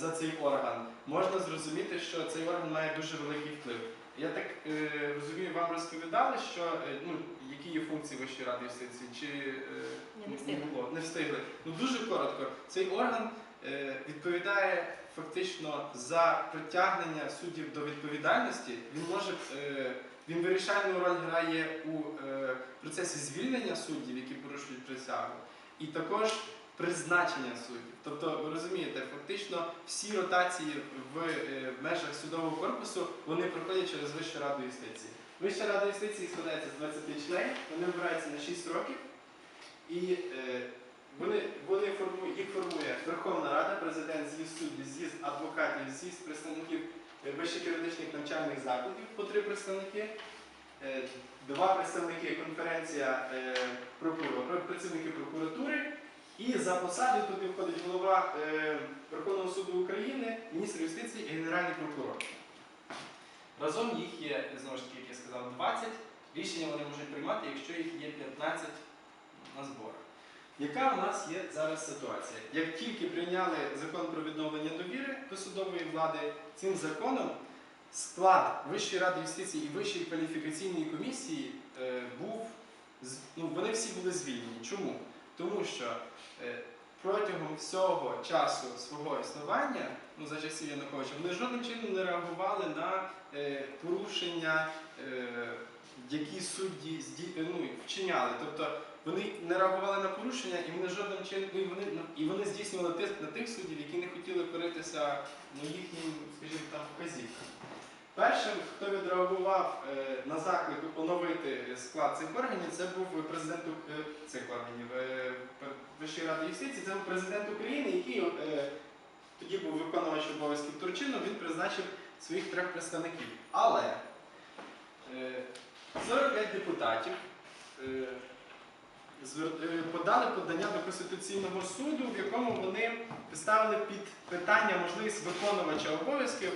за цей орган, можна зрозуміти, що цей орган має дуже великий вплив. Я так е, розумію, вам розповідали, що е, ну, які є функції Вищої ради юстиції, чи е, не встигли. було? Не встигли. Ну дуже коротко. Цей орган е, відповідає фактично за притягнення суддів до відповідальності. Він може е, він вирішальну роль грає у е, процесі звільнення суддів, які порушують присягу, і також призначення суддів. Тобто, ви розумієте, фактично всі ротації в е, межах судового корпусу вони проходять через Вищу раду юстиції. Вища рада юстиції складається з 20 членів, вони обираються на 6 років, і е, вони, вони формують, їх формує Верховна Рада, президент, з'їзд суддів, з'їзд адвокатів, з'їзд представників е, вищих юридичних навчальних закладів, по три представники, е, два представники конференція е, працівники прокуратури. І за посаду туди входить голова е, Верховного суду України, міністр юстиції і генеральний прокурор. Разом їх є, знову ж таки, як я сказав, 20. Рішення вони можуть приймати, якщо їх є 15 на зборах. Яка у нас є зараз ситуація? Як тільки прийняли закон про відновлення довіри до судової влади, цим законом склад Вищої ради юстиції і Вищої кваліфікаційної комісії е, був ну, вони всі були звільнені. Чому? Тому що е, протягом всього часу свого існування, ну за часів Януковича, вони жодним чином не реагували на е, порушення, е, які судді ну, вчиняли. Тобто вони не реагували на порушення, і вони жодним чином ну, і вони і вони здійснювали тиск на тих суддів, які не хотіли коритися ну, їхнім, скажімо там, вказівкам. Першим, хто відреагував е, на заклик оновити склад цих органів, це був президент е, цих органів е, Вищої ради юстиції. Це був президент України, який тоді був виконувач обов'язків Турчину, він призначив своїх трьох представників. Але е, 45 депутатів подали подання до Конституційного суду, в якому вони ставили під питання можливість виконувача обов'язків